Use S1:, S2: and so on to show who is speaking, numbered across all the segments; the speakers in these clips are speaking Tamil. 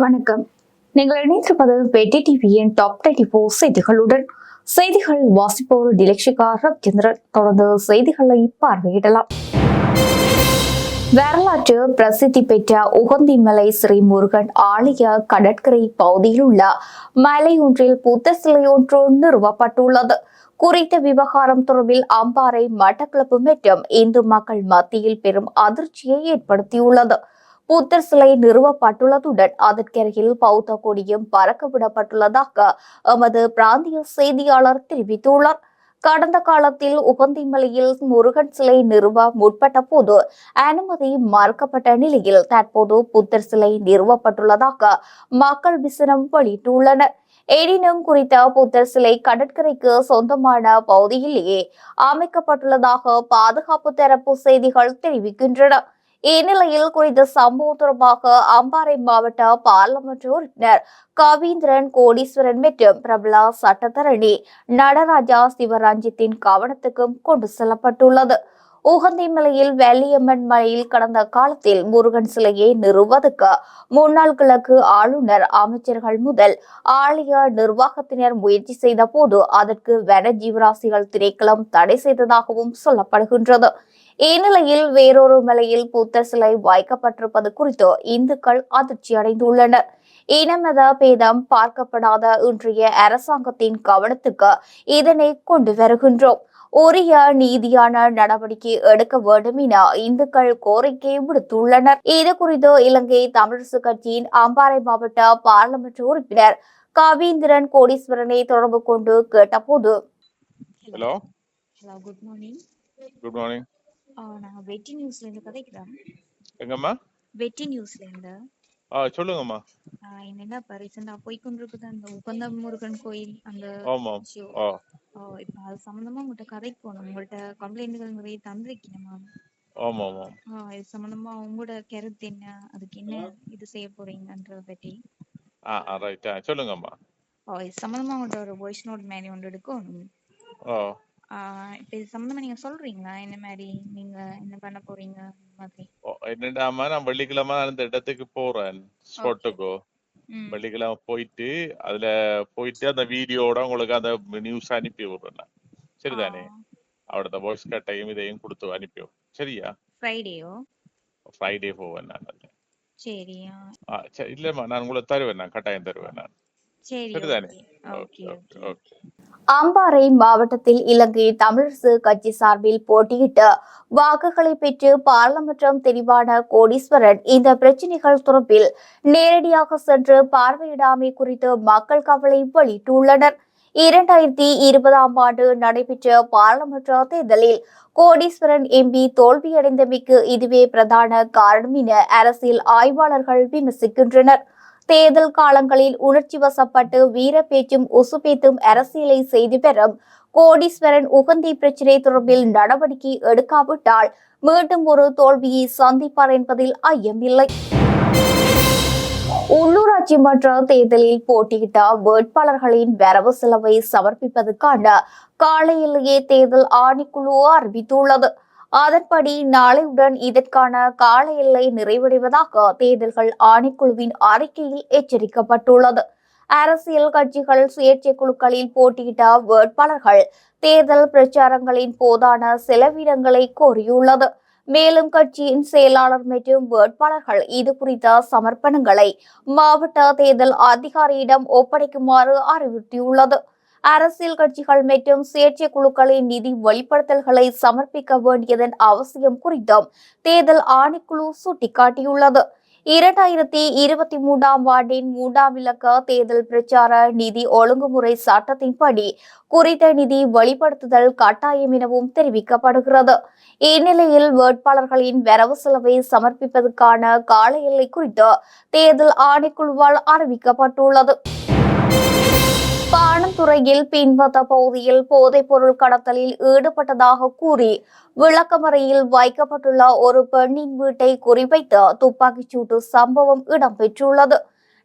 S1: வணக்கம். நீங்கள் இணைந்திருப்பது பேட்டி டிவியின் டாப் டுவெண்டி ஃபோர் செய்திகளுடன். செய்திகள் வாசிப்போர் டிலக்ஷிகா ரவிச்சந்திரன் தொடர்ந்து செய்திகளை பார்வையிடலாம். வரலாற்று பிரசித்தி பெற்ற உகந்திமலை ஸ்ரீ முருகன் ஆலய கடற்கரை பகுதியில் உள்ள மலை ஒன்றில் புத்த சிலை ஒன்று நிறுவப்பட்டுள்ளது. குறித்த விவகாரம் தொடர்பில் அம்பாறை மட்டக்களப்பு மற்றும் இந்து மக்கள் மத்தியில் பெரும் அதிர்ச்சியை ஏற்படுத்தியுள்ளது. புத்தர் சிலை நிறுவப்பட்டுள்ளதுடன் அதற்கருகில் பௌத்த கொடியும் பறக்க விடப்பட்டுள்ளதாக எமது பிராந்திய செய்தியாளர் தெரிவித்துள்ளார். கடந்த காலத்தில் உகந்திமலையில் முருகன் சிலை நிறுவ முற்பட்ட போது அனுமதி மறுக்கப்பட்ட நிலையில் தற்போது புத்தர் சிலை நிறுவப்பட்டுள்ளதாக மக்கள் விசனம் வெளியிட்டுள்ளனர். எனினும் குறித்த புத்தர் சிலை கடற்கரைக்கு சொந்தமான பகுதியிலேயே அமைக்கப்பட்டுள்ளதாக பாதுகாப்பு தரப்பு செய்திகள் தெரிவிக்கின்றன. இந்நிலையில் குறித்த சம்பவம் தொடர்பாக அம்பாறை மாவட்ட பாராளுமன்ற உறுப்பினர் கவீந்திரன் கோடீஸ்வரன் மற்றும் பிரபல சட்டத்தரணி நடராஜா சிவரஞ்சித்தின் கவனத்துக்கும் கொண்டு செல்லப்பட்டுள்ளது. உகந்திமலையில் வெள்ளியம்மன் மலையில் கடந்த காலத்தில் முருகன் சிலையை நிறுவதற்கு முன்னாள் கிழக்கு ஆளுநர் அமைச்சர்கள் முதல் ஆலய நிர்வாகத்தினர் முயற்சி செய்த போது அதற்கு வன ஜீவராசிகள் திணைக்களம் தடை செய்ததாகவும் சொல்லப்படுகின்றது. இந்நிலையில் வேறொரு மலையில் புத்தர் சிலை வைக்கப்பட்டிருப்பது குறித்து இந்துக்கள் அதிர்ச்சி அடைந்துள்ளனர். இனமத பேதம் பார்க்கப்படாத இன்றைய அரசாங்கத்தின் கவனத்துக்கு இதனை கொண்டு வருகின்றோம். உரிய நீதியான நடவடிக்கை எடுக்க வேண்டும் என இந்துக்கள் கோரிக்கை விடுத்துள்ளனர். இது குறித்து இலங்கை தமிழரசு கட்சியின் அம்பாறை மாவட்ட பாராளுமன்ற உறுப்பினர் கவீந்திரன் கோடீஸ்வரனை தொடர்பு கொண்டு கேட்டபோது
S2: hello
S3: hello good morning
S2: good morning
S3: நாங்கள் வெட்டி நியூஸ்ல இருந்து கதைக்கிறோம்
S2: எங்கம்மா?
S3: வெட்டி நியூஸ்ல இருந்து.
S2: ஆ சொல்லுங்கம்மா.
S3: என்னன்னா இப்போ ரீசெண்டாக போய் கொண்டிருக்குது அந்த உகந்த முருகன் கோயில் அந்த
S2: ஆமாம்.
S3: issue.
S2: ஆ.
S3: ஆஹ் இப்போ அது சம்மந்தமா உங்கள்கிட்ட கதைக்கு போகணும். உங்கள்கிட்ட கம்ப்ளைண்ட்கள் நிறைய தந்திருக்கீங்க மேம்
S2: ஆமாம் ஆமாம்
S3: இது சம்மந்தமா உங்களோட கருத்து என்ன? அதுக்கு என்ன இது செய்ய போறீங்கன்றத பற்றி
S2: ஆ ரைட் சொல்லுங்கம்மா.
S3: இது சம்மந்தமா உங்கள்கிட்ட ஒரு வாய்ஸ் நோட் மாதிரி ஒன்று எடுக்கணும் இப்போ இது சம்பந்தமா நீங்க சொல்றீங்களா? என்ன மாதிரி நீங்க என்ன பண்ண போறீங்க? மாதிரி.
S2: என்னடாமா நான் வெள்ளிக்கிழமை அந்த இடத்துக்கு போறேன். ஸ்பாட்டுக்கு வெள்ளிக்கிழமை போயிட்டு அதுல போயிட்டு அந்த வீடியோட உங்களுக்கு அந்த நியூஸ் அனுப்பி விடுறேன் சரிதானே? அவட வாய்ஸ் கட்டையும் இதையும் கொடுத்து அனுப்பி சரியா?
S3: ஃப்ரைடேயோ
S2: ஃப்ரைடே போவேன் நான். சரி இல்லம்மா நான் உங்களுக்கு தருவேன் நான் கட்டாயம் தருவேன் நான்.
S1: அம்பாறை மாவட்டத்தில் இலங்கை தமிழரசு கட்சி சார்பில் போட்டியிட்டு வாக்குகளை பெற்று பாராளுமன்றம் தெரிவான கோடீஸ்வரன் இந்த பிரச்சினைகள் தொடர்பில் நேரடியாக சென்று பார்வையிடாமை குறித்து மக்கள் கவலை வெளியிட்டுள்ளனர். இரண்டாயிரத்தி இருபதாம் ஆண்டு நடைபெற்ற பாராளுமன்ற தேர்தலில் கோடீஸ்வரன் எம்பி தோல்வியடைந்தமைக்கு இதுவே பிரதான காரணம் என அரசியல் ஆய்வாளர்கள் விமர்சிக்கின்றனர். தேர்தல் காலங்களில் உணர்ச்சி வசப்பட்டு வீர பேச்சும் உசுப்பேத்தும் அரசியலை செய்து பெறும் கோடீஸ்வரன் உகந்தி பிரச்சினை தொடர்பில் நடவடிக்கை எடுக்காவிட்டால் மீண்டும் ஒரு தோல்வியை சந்திப்பார் என்பதில் ஐயமில்லை உள்ளூராட்சி மன்ற தேர்தலில் போட்டியிட்ட வேட்பாளர்களின் வரவு செலவை சமர்ப்பிப்பதற்கான காலையிலேயே தேர்தல் ஆணைக்குழு அறிவித்துள்ளது. அதன்படி நாளையுடன் இதற்கான கால எல்லை நிறைவடைவதாக தேர்தல்கள் ஆணைக்குழுவின் அறிக்கையில் எச்சரிக்கப்பட்டுள்ளது. அரசியல் கட்சிகள் சுயேட்சை குழுக்களில் போட்டியிட்ட வேட்பாளர்கள் தேர்தல் பிரச்சாரங்களின் போதான செலவினங்களை கோரியுள்ளது. மேலும் கட்சியின் செயலாளர் மற்றும் வேட்பாளர்கள் இது குறித்த சமர்ப்பணங்களை மாவட்ட தேர்தல் அதிகாரியிடம் ஒப்படைக்குமாறு அறிவுறுத்தியுள்ளது. அரசியல் கட்சிகள் மற்றும் சுயேட்சை குழுக்களின் நிதி வெளிப்படுத்தல்களை சமர்ப்பிக்க வேண்டியதன் அவசியம் குறித்தும் தேர்தல் ஆணைக்குழு சுட்டிக்காட்டியுள்ளது. இரண்டாயிரத்தி இருபத்தி மூன்றாம் ஆண்டின் மூன்றாம் இலக்க தேர்தல் பிரச்சார நிதி ஒழுங்குமுறை சட்டத்தின்படி குறித்த நிதி வெளிப்படுத்துதல் கட்டாயம் எனவும் தெரிவிக்கப்படுகிறது. இந்நிலையில் வேட்பாளர்களின் வரவு செலவை சமர்ப்பிப்பதற்கான கால எல்லை குறித்து தேர்தல் ஆணைக்குழுவால் அறிவிக்கப்பட்டுள்ளது. பாணந்துறையில் பின்வந்த பகுதியில் போதைப்பொருள் கடத்தலில் ஈடுபட்டதாக கூறி விளக்கமறையில் வைக்கப்பட்டுள்ள ஒரு பெண்ணின் வீட்டை குறிவைத்து துப்பாக்கிச் சூட்டு சம்பவம் இடம்பெற்றுள்ளது.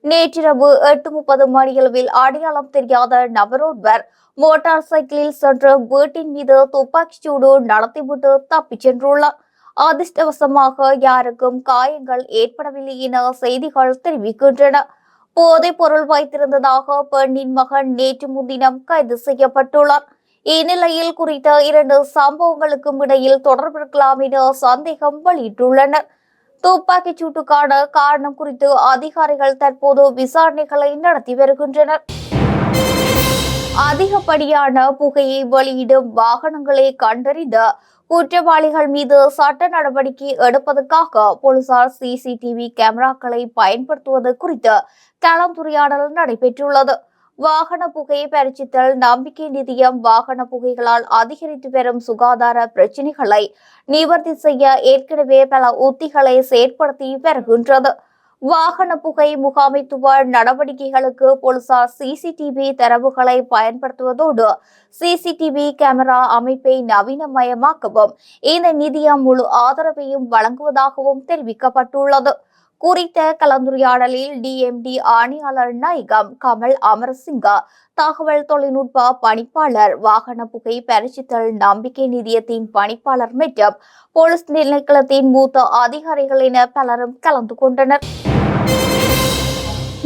S1: நேற்றிரவு எட்டு முப்பது மணியளவில் அடையாளம் தெரியாத நபரொருவர் மோட்டார் சைக்கிளில் சென்று வீட்டின் மீது துப்பாக்கிச் சூடு நடத்திவிட்டு தப்பிச் சென்றுள்ளார். அதிர்ஷ்டவசமாக யாருக்கும் காயங்கள் ஏற்படவில்லை என செய்திகள் தெரிவிக்கின்றன. போதைப் பொருள் வைத்திருந்ததாக பெண்ணின் மகன் நேற்று முன்தினம் கைது செய்யப்பட்டுள்ளார். இந்நிலையில் குறித்த இரண்டு சம்பவங்களுக்கும் இடையில் தொடர்பு இருக்கலாம் என சந்தேகம் வெளியிட்டுள்ளனர். துப்பாக்கிச் சூட்டுக்கான காரணம் குறித்து அதிகாரிகள் தற்போது விசாரணைகளை நடத்தி வருகின்றனர். அதிகப்படியான புகையை வெளியிடும் வாகனங்களை கண்டறிந்து குற்றவாளிகள் மீது சட்ட நடவடிக்கை எடுப்பதற்காக போலீசார் சிசிடிவி கேமராக்களை பயன்படுத்துவது குறித்து கலந்துரையாடல் நடைபெற்றுள்ளது. வாகன புகை பரிசித்தல் நம்பிக்கை நிதியம் வாகன புகைகளால் அதிகரித்து வரும் சுகாதார பிரச்சினைகளை நிவர்த்தி செய்ய ஏற்கனவே பல உத்திகளை செயற்படுத்தி வருகின்றது. வாகன புகை முகாமைத்துவ நடவடிக்கைகளுக்கு போலீசார் சிசிடிவி தரவுகளை பயன்படுத்துவதோடு சிசிடிவி கேமரா அமைப்பை நவீனமயமாக்கவும் இந்த நிதியம் முழு ஆதரவையும் வழங்குவதாகவும் தெரிவிக்கப்பட்டுள்ளது. குறித்த கலந்துரையாடலில் டிஎம்டி ஆணையாளர் நாயகம் கமல் அமரசிங்கா தகவல் தொழில்நுட்ப பணிப்பாளர் வாகன புகை பரிசித்தல் நம்பிக்கை நிதியத்தின் பணிப்பாளர் மற்றும் போலீஸ் நிலைக்களத்தின் மூத்த அதிகாரிகள் என பலரும் கலந்து கொண்டனர்.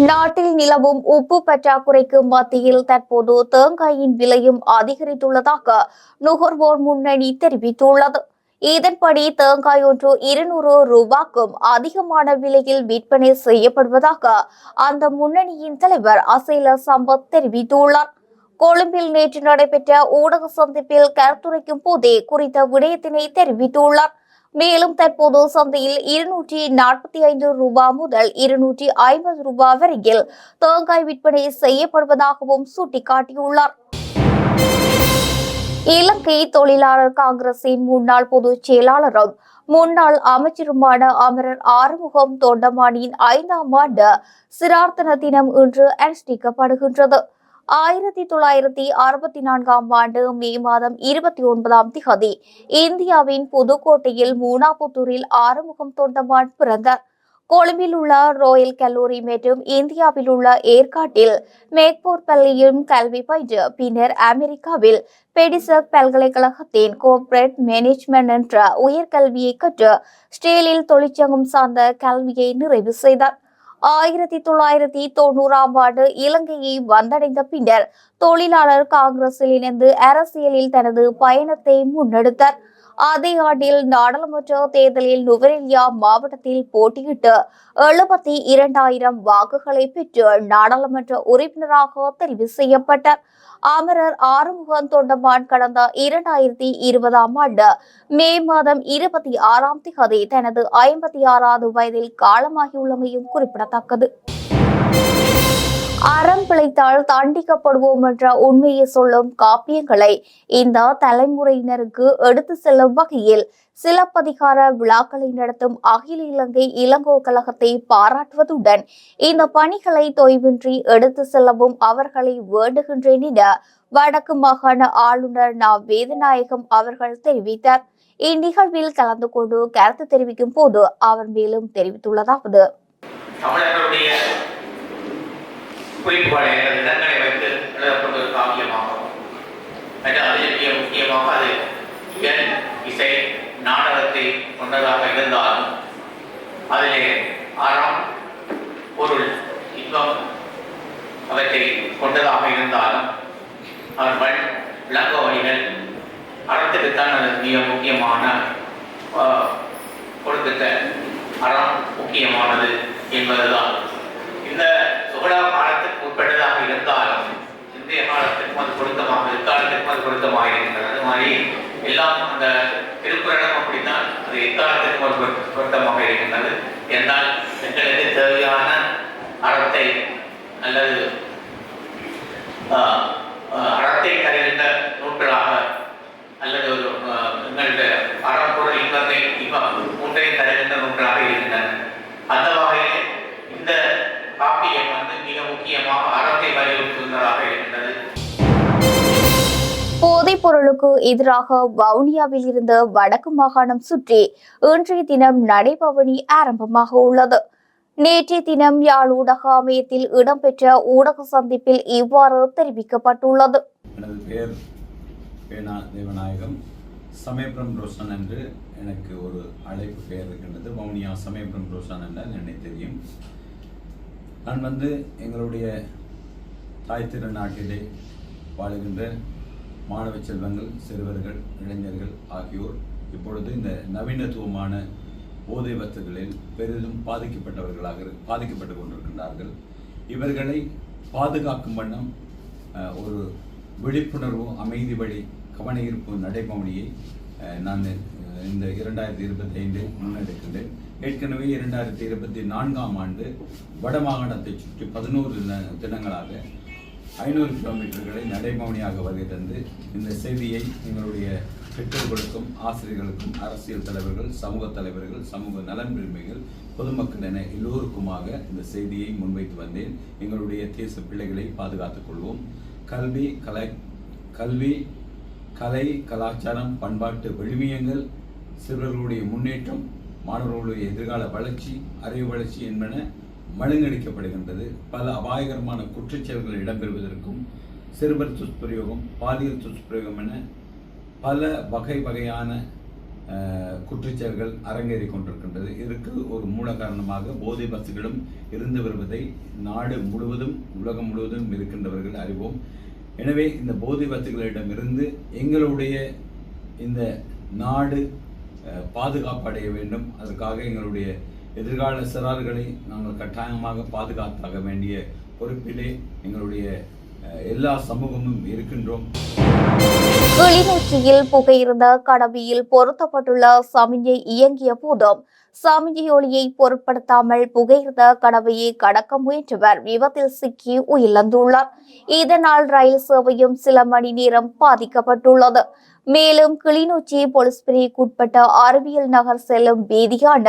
S1: நாட்டில் நிலவும் உப்பு பற்றாக்குறைக்கு மத்தியில் தற்போது தேங்காயின் விலையும் அதிகரித்துள்ளதாக நுகர்வோர் முன்னணி தெரிவித்துள்ளது. இதன்படி தேங்காய் ஒன்று இருநூறு ரூபாய்க்கும் அதிகமான விலையில் விற்பனை செய்யப்படுவதாக அந்த முன்னணியின் தலைவர் அசைல சம்பத் தெரிவித்துள்ளார். கொழும்பில் நேற்று நடைபெற்ற ஊடக சந்திப்பில் கருத்துரைக்கும் போதே குறித்த விடயத்தினை தெரிவித்துள்ளார். மேலும் தற்போது சந்தையில் இருநூற்றி நாற்பத்தி ஐந்து ரூபாய் முதல் இருநூற்றி ஐம்பது ரூபாய் வரையில் தேங்காய் விற்பனை செய்யப்படுவதாகவும் சுட்டிக்காட்டியுள்ளார். இலங்கை தொழிலாளர் காங்கிரசின் முன்னாள் பொதுச் செயலாளரும் முன்னாள் அமைச்சருமான அமரர் ஆறுமுகம் தொண்டமானியின் ஐந்தாம் ஆண்டு சிரார்த்தன தினம் இன்று அனுஷ்டிக்கப்படுகின்றது. ஆயிரத்தி தொள்ளாயிரத்தி அறுபத்தி நான்காம் ஆண்டு மே மாதம் இருபத்தி ஒன்பதாம் திகதி இந்தியாவின் புதுக்கோட்டையில் மூனாபுத்தூரில் ஆறுமுகம் தொண்டமான் பிறந்தார். கொழும்பில் உள்ள ராயல் கல்லூரி மற்றும் இந்தியாவில் உள்ள ஏற்காட்டில் மேக்பூர் பள்ளியும் கல்வி பயின்று. பின்னர் அமெரிக்காவில் பெடிசக் பல்கலைக்கழகத்தின் கோர்ப்பரேட் மேனேஜ்மெண்ட் என்ற உயர்கல்வியை கற்று ஸ்டேலில் தொழிற்சங்கம் சார்ந்த கல்வியை நிறைவு செய்தார். ஆயிரத்தி தொள்ளாயிரத்தி தொண்ணூறாம் ஆண்டு இலங்கையை வந்தடைந்த பின்னர் தொழிலாளர் காங்கிரஸில் இணைந்து அரசியலில் தனது பயணத்தை முன்னெடுத்தார். அதே ஆண்டில் நாடாளுமன்ற தேர்தலில் நுவரெலியா மாவட்டத்தில் போட்டியிட்டு எழுபத்தி இரண்டாயிரம் வாக்குகளை பெற்று நாடாளுமன்ற உறுப்பினராக தெரிவு செய்யப்பட்டார் அமரர் ஆறுமுகன் தொண்டமான் கடந்த இரண்டாயிரத்தி இருபதாம் ஆண்டு மே மாதம் இருபத்தி ஆறாம் திகதி தனது ஐம்பத்தி ஆறாவது வயதில் காலமாகியுள்ளமையும் குறிப்பிடத்தக்கது. அறம் பிழைத்தால் தண்டிக்கப்படுவோம் என்ற உண்மையை சொல்லும் காப்பியங்களை இந்த தலைமுறையினருக்கு எடுத்து செல்லும் வகையில் சிலப்பதிகார விழாக்களை நடத்தும் அகில இலங்கை இளங்கோ கழகத்தை பாராட்டுவதுடன் இந்த பணிகளை தொய்வின்றி எடுத்து செல்லவும் அவர்களை வேண்டுகின்றேன் என வடக்கு மாகாண ஆளுநர் நா. வேதநாயகம் அவர்கள் தெரிவித்தார். இந்நிகழ்வில் கலந்து கொண்டு கருத்து தெரிவிக்கும் போது அவர் மேலும் தெரிவித்துள்ளதாவது.
S4: தமிழர்களுடைய குறிப்புகளை இடங்களை வைத்து எழுதப்பட்ட ஒரு காவியமாகும் அதில் மிக முக்கியமாக அது இயல் இசை நாடகத்தை கொண்டதாக இருந்தாலும் அதிலே அறம் பொருள் இன்பம் அவற்றை கொண்டதாக இருந்தாலும் அவர்கள் விளங்கவழிகள் அறத்துக்குத்தான் அது மிக முக்கியமான கொடுத்துட்ட அறம் முக்கியமானது என்பதுதான். இந்த சுகடா காலத்துக்கு உட்பட்டதாக இருந்தாலும் இந்திய காலத்திற்கும் அது பொருத்தமாக எக்காலத்திற்கும் அது பொருத்தமாக இருக்கிறது அது மாதிரி எல்லாம் அந்த திருக்குறளும் அப்படித்தான் அது எக்காலத்திற்கும் ஒரு பொருத்தமாக இருக்கின்றது. என்றால் எங்களுக்கு தேவையான அறத்தை அல்லது ஆஹ், அறத்தை தருகின்ற நூல்களாக அல்லது ஒரு எங்களுடைய அறப்பொருள் இன்பத்தை இன்பம் மூன்றையும் தருகின்ற நூல்களாக இருக்கின்றன. அந்த வகையில்
S1: போதைப் எதிராக வவுனியாவில் இருந்து வடக்கு மாகாணம் சுற்றி இன்றைய தினம் நடைபவனி ஆரம்பமாக உள்ளது. நேற்றைய தினம் யாழ் ஊடக அமையத்தில் இடம்பெற்ற ஊடக சந்திப்பில் இவ்வாறு தெரிவிக்கப்பட்டுள்ளது.
S5: எனது பெயர் பேனா தேவநாயகம். சமயபுரம் ரோஷன் என்று எனக்கு ஒரு அழைப்பு பெயர் இருக்கின்றது. வவுனியா சமயபுரம் ரோஷன் என்ற என்னை தெரியும். நான் வந்து எங்களுடைய தாய் திருநாட்டிலே வாழுகின்ற மாணவ செல்வங்கள் சிறுவர்கள் இளைஞர்கள் ஆகியோர் இப்பொழுது இந்த நவீனத்துவமான போதை வஸ்துகளில் பெரிதும் பாதிக்கப்பட்டவர்களாக பாதிக்கப்பட்டு கொண்டிருக்கின்றார்கள். இவர்களை பாதுகாக்கும் வண்ணம் ஒரு விழிப்புணர்வு அமைதி வழி கவன ஈர்ப்பு நடைபவனியை நான் இந்த இரண்டாயிரத்தி இருபத்தி ஐந்தில் முன்னெடுக்கின்றேன். ஏற்கனவே இரண்டாயிரத்தி இருபத்தி நான்காம் ஆண்டு வடமாகாணத்தை சுற்றி பதினோரு தினங்களாக ஐநூறு கிலோமீட்டர்களை நடைமௌனியாக வருகை தந்து இந்த செய்தியை எங்களுடைய பெற்றோர்களுக்கும் ஆசிரியர்களுக்கும் அரசியல் தலைவர்கள் சமூக தலைவர்கள் சமூக நலன் விரும்பிகள் பொதுமக்கள் என எல்லோருக்குமாக இந்த செய்தியை முன்வைத்து வந்தேன். எங்களுடைய தேச பிள்ளைகளை பாதுகாத்துக் கொள்வோம். கல்வி கலை கல்வி கலை கலாச்சாரம் பண்பாட்டு விழுமியங்கள் சிறுவர்களுடைய முன்னேற்றம் மாணவர்களுடைய எதிர்கால வளர்ச்சி அறிவு வளர்ச்சி என்பன மழுங்கடிக்கப்படுகின்றது. பல அபாயகரமான குற்றச்செயல்கள் இடம்பெறுவதற்கும் சிறுவர் துஷ்பிரயோகம் பாலியல் துஷ்பிரயோகம் என பல வகை வகையான குற்றச்செயல்கள் அரங்கேறிக் கொண்டிருக்கின்றது. இதற்கு ஒரு மூல காரணமாக போதை பஸ்களும் இருந்து வருவதை நாடு முழுவதும் உலகம் முழுவதும் இருக்கின்றவர்கள் அறிவோம். எனவே இந்த போதை வஸ்துகளிடமிருந்து எங்களுடைய இந்த நாடு பாதுகாப்படைய வேண்டும். அதற்காக எங்களுடைய எதிர்கால சிறார்களை நாங்கள் கட்டாயமாக பாதுகாத்தாக வேண்டிய பொறுப்பிலே எங்களுடைய எல்லா சமூகமும் இருக்கின்றோம்.
S1: கிளிநொச்சியில் புகையிருந்த கடவியில் பொருத்தப்பட்டுள்ள சமிஞ்சை இயங்கிய போதும் சமிஞ்சை ஒளியை பொருட்படுத்தாமல் புகையிருந்த கடவையை கடக்க முயன்றவர் விபத்தில் சிக்கி உயிரிழந்துள்ளார். இதனால் ரயில் சேவையும் சில மணி நேரம் பாதிக்கப்பட்டுள்ளது. மேலும் கிளிநொச்சி போலீஸ் பிரிவுக்குட்பட்ட அறிவியல் நகர் செல்லும் வீதியான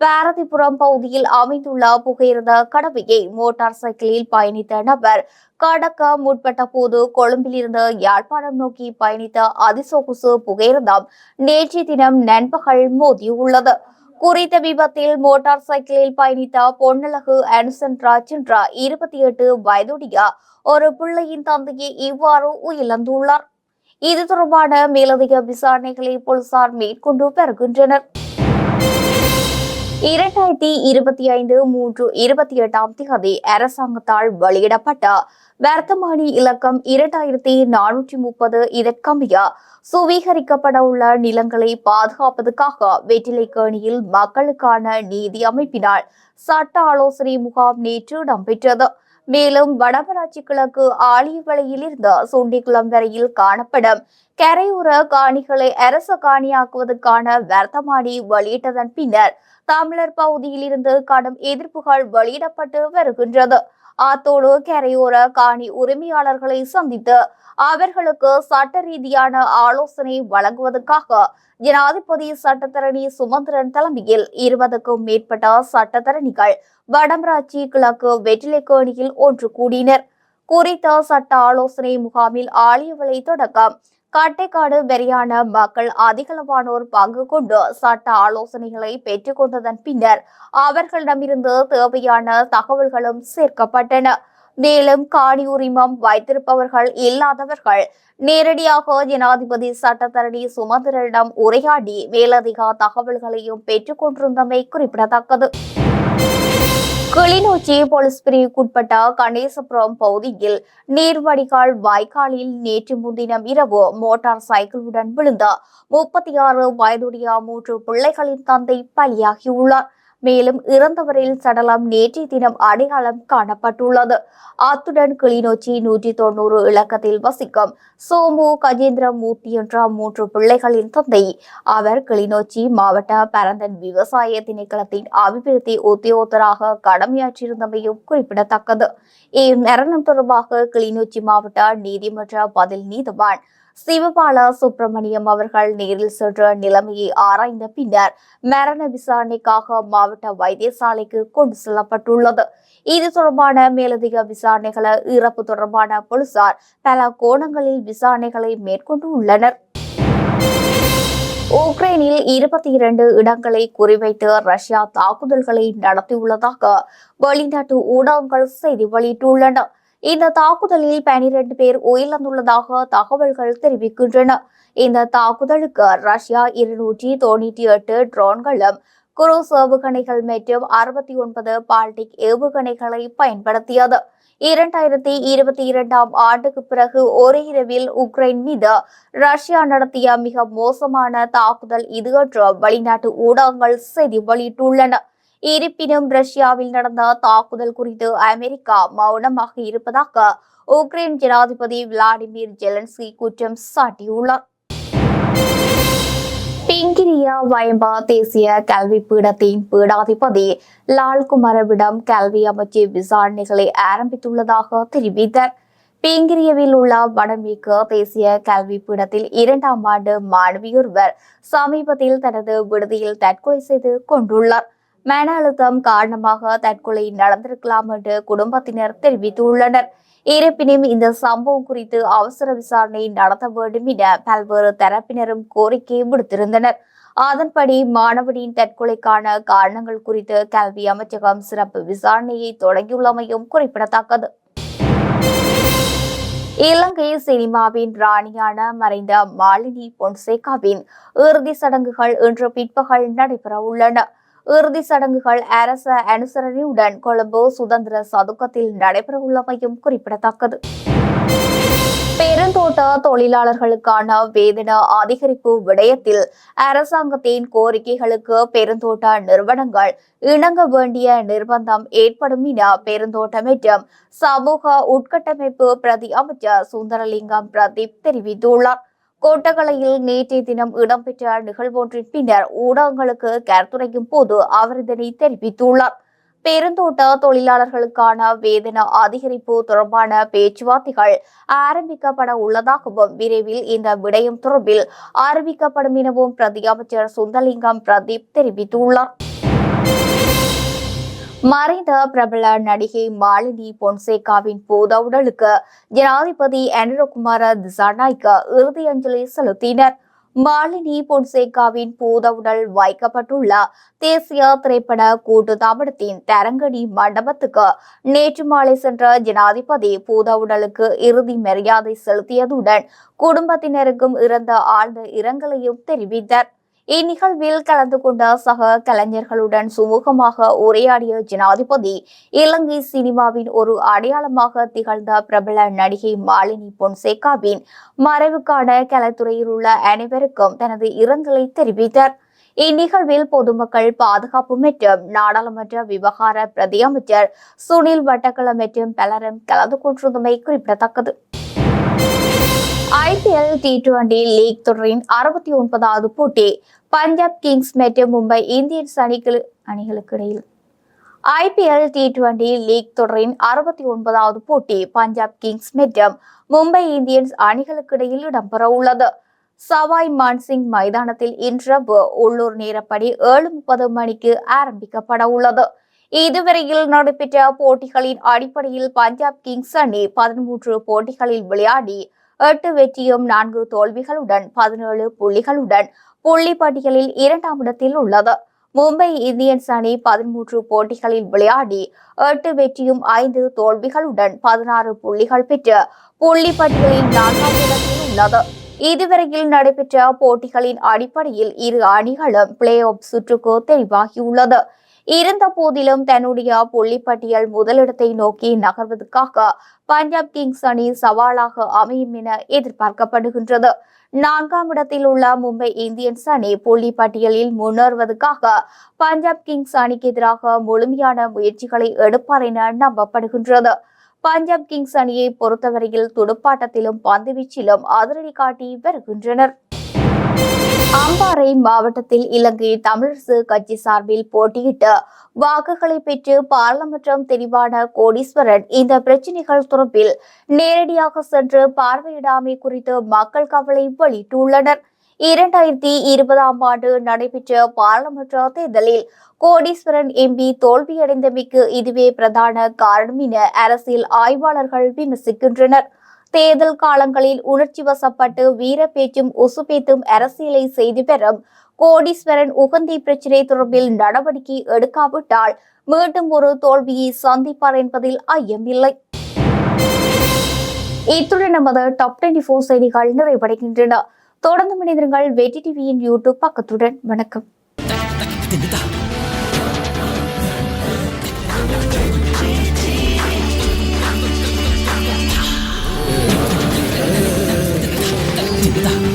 S1: பாரதிபுரம் பகுதியில் அமைந்துள்ள புகையிருந்த கடவையை மோட்டார் சைக்கிளில் பயணித்த நபர் கடக்க முற்பட்ட போது கொழும்பிலிருந்து யாழ்ப்பாணம் நோக்கி பயணித்த அதிசொகுசு புகையிருந்தம் நேற்றைய தினம் நண்பகல் மோதியுள்ளது. குறித்த விபத்தில் மோட்டார் சைக்கிளில் பயணித்த பொன்னழகு அன்சன் ராஜ் என்ற இருபத்தி எட்டு வயதுடைய ஒரு பிள்ளையின் தந்தையை இவ்வாறு உயிரிழந்துள்ளார். இது தொடர்பான மேலதிக விசாரணைகளை போலீசார் மேற்கொண்டு வருகின்றனர். இரண்டாயிரத்தி இருபத்தி ஐந்து மூன்று இருபத்தி எட்டாம் தேதி அரசாங்கத்தால் வெளியிடப்பட்ட வர்த்தமானி இலக்கம் இரண்டாயிரத்தி நானூற்றி முப்பது இதற்கமைய சுவீகரிக்கப்பட உள்ள நிலங்களை பாதுகாப்பதற்காக வெற்றிலைக்கேணியில் மக்களுக்கான நீதி அமைப்பினால் சட்ட ஆலோசனை முகாம் நேற்று இடம்பெற்றது மேலும் வடமராட்சி கிழக்கு ஆலியவளையில் இருந்து சுண்டிக்குளம் வரையில் காணப்படும் கரையோர காணிகளை அரச காணியாக்குவதற்கான வர்த்தமானி வெளியிட்டதன் பின்னர் தமிழர் பகுதியில் இருந்து கடும் எதிர்ப்புகள் வெளியிடப்பட்டு வருகின்றது. அத்தோடு கரையோர காணி உரிமையாளர்களை சந்தித்து அவர்களுக்கு சட்ட ரீதியான ஆலோசனை வழங்குவதற்காக ஜனாதிபதி சட்டத்தரணி சுமந்திரன் தலைமையில் இருபதுக்கும் மேற்பட்ட சட்டத்தரணிகள் வடமராட்சி கிழக்கு வெற்றிலைக்கேணியில் ஒன்று கூடினர். குறித்த சட்ட ஆலோசனை முகாமில் ஆலியவளை தொடக்கம் கட்டைக்காடு வெறியான மக்கள் அதிகளவானோர் பங்கு கொண்டு சட்ட ஆலோசனைகளை பெற்றுக்கொண்டதன் பின்னர் அவர்களிடமிருந்து தேவையான தகவல்களும் சேர்க்கப்பட்டன. மேலும் காணி உரிமம் வைத்திருப்பவர்கள் இல்லாதவர்கள். நேரடியாக ஜனாதிபதி சட்டத்தரணி சுமந்திரனிடம் உரையாடி மேலதிக தகவல்களையும் பெற்றுக் கொண்டிருந்தமை குறிப்பிடத்தக்கது. கிளிநொச்சி போலீஸ் பிரிவுக்குட்பட்ட கணேசபுரம் பகுதியில் நீர்வடிகால் வாய்க்காலில் நேற்று முன்தினம் இரவு மோட்டார் சைக்கிளுடன் விழுந்த முப்பத்தி ஆறு வயதுடைய மூன்று பிள்ளைகளின் தந்தை பலியாகியுள்ளார். மேலும் இறந்தவரில் சடலம் நேற்றைய தினம் அடையாளம் காணப்பட்டுள்ளது. அத்துடன் கிளிநொச்சி நூற்றி தொண்ணூறு இலக்கத்தில் வசிக்கும் சோமு கஜேந்திரமூர்த்தி என்ற மூன்று பிள்ளைகளின் தந்தை அவர் கிளிநொச்சி மாவட்ட பரந்தன் விவசாய திணைக்களத்தின் அபிவிருத்தி உத்தியோகத்தராக கடமையாற்றியிருந்தமையும் குறிப்பிடத்தக்கது. இம்மரணம் தொடர்பாக கிளிநொச்சி மாவட்ட நீதிமன்ற பதில் நீதிவான் சிவபால சுப்பிரமணியம் அவர்கள் நேரில் சென்ற நிலைமையை ஆராய்ந்த பின்னர் மரண விசாரணைக்காக மாவட்ட வைத்தியசாலைக்கு கொண்டு செல்லப்பட்டுள்ளது. இது தொடர்பான மேலதிக விசாரணைகளை இறப்பு தொடர்பான போலீசார் பல கோணங்களில் விசாரணைகளை மேற்கொண்டு உள்ளனர் உக்ரைனில் இருபத்தி இரண்டு இடங்களை குறிவைத்து ரஷ்யா தாக்குதல்களை நடத்தியுள்ளதாக வெளிநாட்டு ஊடகங்கள் செய்தி வெளியிட்டுள்ளன. இந்த தாக்குதலில் பனிரெண்டு பேர் உயிரிழந்துள்ளதாக தகவல்கள் தெரிவிக்கின்றன. இந்த தாக்குதலுக்கு ரஷ்யா இருநூற்றி தொண்ணூற்றி எட்டு ட்ரோன்களும் குரூஸ் ஏவுகணைகள் மற்றும் அறுபத்தி ஒன்பது பால்டிக் ஏவுகணைகளை பயன்படுத்தியது. இரண்டாயிரத்தி இருபத்தி இரண்டாம் ஆண்டுக்கு பிறகு ஒரே இரவில் உக்ரைன் மீது ரஷ்யா நடத்திய மிக மோசமான தாக்குதல் இது என்று வெளிநாட்டு ஊடகங்கள் செய்தி வெளியிட்டுள்ளன. இருப்பினும் ரஷ்யாவில் நடந்த தாக்குதல் குறித்து அமெரிக்கா மௌனமாக இருப்பதாக உக்ரைன் ஜனாதிபதி விளாடிமிர் ஜெலன்ஸ்கி குற்றம் சாட்டியுள்ளார். பிங்கிரியா வயம்பா தேசிய கல்வி பீடத்தின் பீடாதிபதி லால்குமரவிடம் கல்வி அமைச்சு விசாரணைகளை ஆரம்பித்துள்ளதாக தெரிவித்தார். பிங்கிரியவில் உள்ள வடமேற்கு தேசிய கல்வி பீடத்தில் இரண்டாம் ஆண்டு மாணவியொருவர் சமீபத்தில் தனது விடுதியில் தற்கொலை செய்து கொண்டுள்ளார். மன அழுத்தம் காரணமாக தற்கொலை நடந்திருக்கலாம் என்று குடும்பத்தினர் தெரிவித்துள்ளனர். இருப்பினும் இந்த சம்பவம் குறித்து அவசர விசாரணை நடத்த வேண்டும் என பல்வேறு தரப்பினரும் கோரிக்கை விடுத்திருந்தனர். அதன்படி மாணவனின் தற்கொலைக்கான காரணங்கள் குறித்து கல்வி அமைச்சகம் சிறப்பு விசாரணையை தொடங்கியுள்ளமையும் குறிப்பிடத்தக்கது. இலங்கை சினிமாவின் ராணியான மறைந்த மாலினி பொன்சேகாவின் இறுதி சடங்குகள் இன்று பிற்பகல் நடைபெற உள்ளன இறுதி சடங்குகள் அரச அனுசரணையுடன் கொழும்பு சுதந்திர சதுக்கத்தில் நடைபெறவுள்ளமையும் குறிப்பிடத்தக்கது. பெருந்தோட்ட தொழிலாளர்களுக்கான வேதன அதிகரிப்பு விடயத்தில் அரசாங்கத்தின் கோரிக்கைகளுக்கு பெருந்தோட்ட நிறுவனங்கள் இணங்க வேண்டிய நிர்பந்தம் ஏற்படும் என பெருந்தோட்ட மற்றும் சமூக உட்கட்டமைப்பு பிரதி அமைச்சர் சுந்தரலிங்கம் பிரதீப் தெரிவித்துள்ளார். கோட்டகலையில் நேற்றைய தினம் இடம்பெற்ற நிகழ்வொன்றின் பின்னர் ஊடகங்களுக்கு கருத்துரைக்கும் போது அவர் இதனை தெரிவித்துள்ளார். பெருந்தோட்ட தொழிலாளர்களுக்கான வேதன அதிகரிப்பு தொடர்பான பேச்சுவார்த்தைகள் ஆரம்பிக்கப்பட உள்ளதாகவும் விரைவில் இந்த விடயம் தொடர்பில் அறிவிக்கப்படும் எனவும் பிரதி அமைச்சர் சுந்தலிங்கம் பிரதீப் தெரிவித்துள்ளார். மறைந்த பிரபல நடிகை மாலினி பொன்சேகாவின் பூத உடலுக்கு ஜனாதிபதி அனுரகுமார திசாநாய்க்கு இறுதி அஞ்சலி செலுத்தினர். மாலினி பொன்சேகாவின் பூத உடல் வைக்கப்பட்டுள்ள தேசிய திரைப்பட கூட்டு தாபனத்தின் தரங்கணி மண்டபத்துக்கு நேற்று மாலை சென்ற ஜனாதிபதி பூத உடலுக்கு இறுதி மரியாதை செலுத்தியதுடன் குடும்பத்தினருக்கும் இறந்த ஆழ்ந்த இரங்கலையும் தெரிவித்தார். இந்நிகழ்வில் கலந்து கொண்ட சக கலைஞர்களுடன் சுமூகமாக உரையாடிய ஜனாதிபதி இலங்கை சினிமாவின் ஒரு அடையாளமாக திகழ்ந்த பிரபல நடிகை மாலினி பொன்சேகாவின் மறைவுக்கான கலைத்துறையில் உள்ள அனைவருக்கும் தனது இரங்கலை தெரிவித்தார் இந்நிகழ்வில் பொதுமக்கள் பாதுகாப்பு மற்றும் நாடாளுமன்ற விவகார பிரதி அமைச்சர் சுனில் வட்டக்கல மற்றும் பலரும் கலந்து கொண்டிருந்தமை குறிப்பிடத்தக்கது ஐபிஎல் டி டுவெண்டி லீக் தொடரின் அறுபத்தி ஒன்பதாவது போட்டி. பஞ்சாப் கிங்ஸ் மற்றும் மும்பை இந்தியன்ஸ் அணிகள் அணிகளுக்கு இடையில். ஐபிஎல் டி டுவெண்டி லீக் தொடரின் அறுபத்தி ஒன்பதாவது போட்டி பஞ்சாப் கிங்ஸ் மற்றும் மும்பை இந்தியன்ஸ் அணிகளுக்கு இடையில் இடம்பெற உள்ளது. சவாய் மான்சிங் மைதானத்தில் இன்றிரவு உள்ளூர் நேரப்படி ஏழு முப்பது மணிக்கு ஆரம்பிக்கப்பட உள்ளது. இதுவரையில் நடைபெற்ற போட்டிகளின் அடிப்படையில் பஞ்சாப் கிங்ஸ் அணி பதிமூன்று போட்டிகளில் விளையாடி எட்டு வெற்றியும் நான்கு தோல்விகளுடன் பதினேழு புள்ளிகளுடன் புள்ளி பட்டியலில் இரண்டாம் இடத்தில் உள்ளது. மும்பை இந்தியன்ஸ் அணி பதிமூன்று போட்டிகளில் விளையாடி எட்டு வெற்றியும் ஐந்து தோல்விகளுடன் பதினாறு புள்ளிகள் பெற்று புள்ளி பட்டியலில் நான்காம் இடத்தில் உள்ளது. இதுவரையில் நடைபெற்ற போட்டிகளின் அடிப்படையில் இரு அணிகளும் பிளே ஆஃப் சுற்றுக்கு தெரிவாகியுள்ளது. இருந்த போதிலும் தன்னுடைய புள்ளிப்பட்டியல் முதலிடத்தை நோக்கி நகர்வதற்காக பஞ்சாப் கிங்ஸ் அணி சவாலாக அமையும் என எதிர்பார்க்கப்படுகின்றது. நான்காம் இடத்தில் உள்ள மும்பை இந்தியன்ஸ் அணி புள்ளி பட்டியலில் முன்னேறுவதற்காக பஞ்சாப் கிங்ஸ் அணிக்கு எதிராக முழுமையான முயற்சிகளை எடுப்பார் என நம்பப்படுகின்றது. பஞ்சாப் கிங்ஸ் அணியை பொறுத்தவரையில் துடுப்பாட்டத்திலும் பந்துவீச்சிலும் அதிரடி காட்டி வருகின்றனர். அம்பாறை மாவட்டத்தில் இலங்கை தமிழரசு கட்சி சார்பில் போட்டியிட்டு வாக்குகளை பெற்று பாராளுமன்றம் தெரிவான கோடீஸ்வரன் இந்த பிரச்சினைகள் தொடர்பில் நேரடியாக சென்று பார்வையிடாமை குறித்து மக்கள் கவலை வெளியிட்டுள்ளனர். இரண்டாயிரத்தி இருபதாம் ஆண்டு நடைபெற்ற பாராளுமன்ற தேர்தலில் கோடீஸ்வரன் எம்பி தோல்வியடைந்தமைக்கு இதுவே பிரதான காரணம் என அரசியல் ஆய்வாளர்கள் விமர்சிக்கின்றனர். தேர்தல் காலங்களில் உணர்ச்சி வசப்பட்டு வீர பேச்சும் உசுப்பேத்தும் அரசியலை செய்து பெறும் கோடீஸ்வரன் உகந்தி பிரச்சினை தொடர்பில் நடவடிக்கை எடுக்காவிட்டால் மீண்டும் ஒரு தோல்வியை சந்திப்பார் என்பதில் ஐயமில்லை இத்துடன் நமது டாப் டுவெண்டி போர் செய்திகள் நிறைவடைகின்றன. தொடர்ந்து மனிதர்கள் வெற்றி டிவியின் யூடியூப் பக்கத்துடன். வணக்கம்.
S6: 真的。